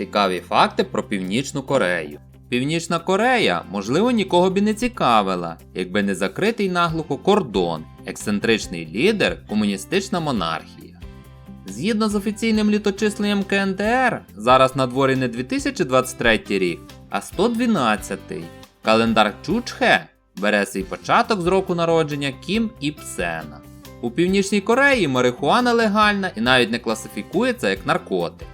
Цікаві факти про Північну Корею. Північна Корея, можливо, нікого б і не цікавила, якби не закритий наглухо кордон, ексцентричний лідер, комуністична монархія. Згідно з офіційним літочисленням КНДР, зараз на дворі не 2023 рік, а 112. Календар Чучхе бере свій початок з року народження Кім Іпсена. У Північній Кореї марихуана легальна і навіть не класифікується як наркотик.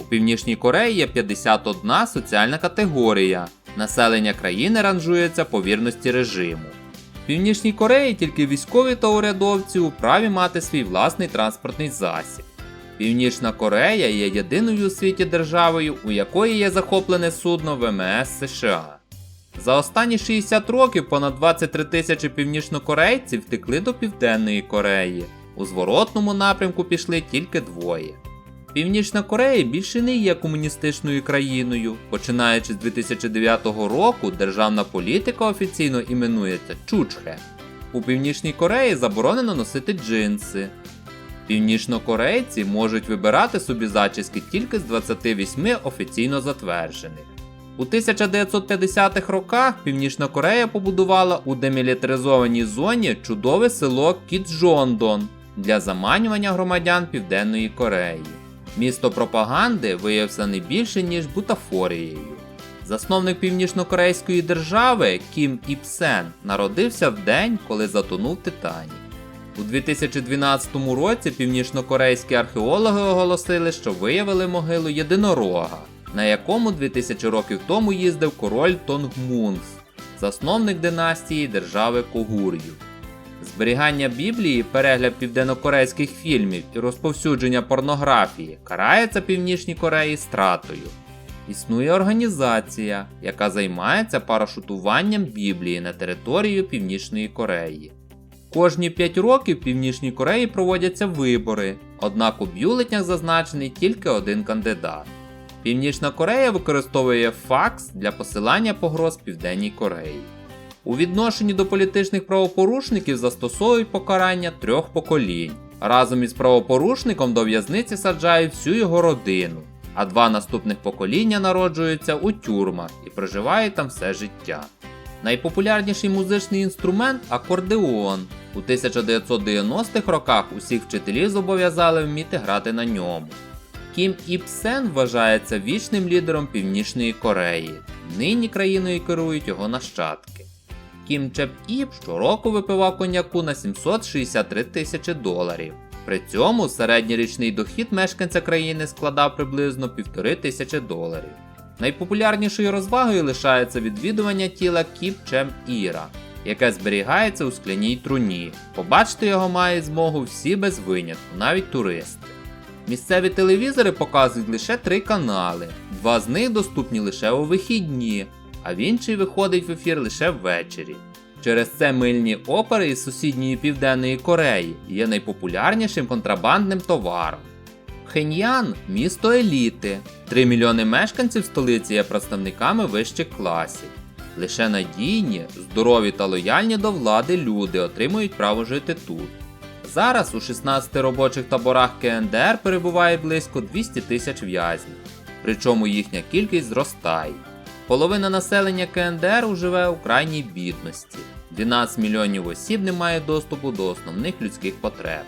У Північній Кореї є 51 соціальна категорія. Населення країни ранжується по вірності режиму. В Північній Кореї тільки військові та урядовці у праві мати свій власний транспортний засіб. Північна Корея є єдиною у світі державою, у якої є захоплене судно ВМС США. За останні 60 років понад 23 тисячі північнокорейців втекли до Південної Кореї. У зворотному напрямку пішли тільки двоє. Північна Корея більше не є комуністичною країною. Починаючи з 2009 року, державна політика офіційно іменується Чучхе. У Північній Кореї заборонено носити джинси. Північнокорейці можуть вибирати собі зачіски тільки з 28 офіційно затверджених. У 1950-х роках Північна Корея побудувала у демілітаризованій зоні чудове село Кіджондон для заманювання громадян Південної Кореї. Місто пропаганди виявився не більше, ніж бутафорією. Засновник північнокорейської держави Кім Іпсен народився в день, коли затонув Титанік. У 2012 році північнокорейські археологи оголосили, що виявили могилу єдинорога, на якому 2000 років тому їздив король Тонгмунс, засновник династії держави Когур'ю. Зберігання Біблії, перегляд південнокорейських фільмів і розповсюдження порнографії карається Північній Кореї стратою. Існує організація, яка займається парашутуванням Біблії на територію Північної Кореї. Кожні 5 років в Північній Кореї проводяться вибори, однак у бюлетнях зазначений тільки один кандидат. Північна Корея використовує факс для посилання погроз Південній Кореї. У відношенні до політичних правопорушників застосовують покарання трьох поколінь. Разом із правопорушником до в'язниці саджають всю його родину, а два наступних покоління народжуються у тюрмах і проживають там все життя. Найпопулярніший музичний інструмент акордеон. У 1990-х роках усіх вчителів зобов'язали вміти грати на ньому. Кім Іпсен вважається вічним лідером Північної Кореї. Нині країною керують його нащадки. Кім Чеп Іп щороку випивав коньяку на 763 тисячі доларів. При цьому середній річний дохід мешканця країни складав приблизно 1,5 тисячі доларів. Найпопулярнішою розвагою лишається відвідування тіла Кіп Чем Іра, яке зберігається у скляній труні. Побачити його мають змогу всі без винятку, навіть туристи. Місцеві телевізори показують лише три канали, два з них доступні лише у вихідні, а в інший виходить в ефір лише ввечері. Через це мильні опери із сусідньої Південної Кореї є найпопулярнішим контрабандним товаром. Пхеньян місто еліти. 3 мільйони мешканців столиці є представниками вищих класів. Лише надійні, здорові та лояльні до влади люди отримують право жити тут. Зараз у 16 робочих таборах КНДР перебуває близько 200 тисяч в'язнів, причому їхня кількість зростає. Половина населення КНДР живе у крайній бідності. 12 мільйонів осіб не має доступу до основних людських потреб.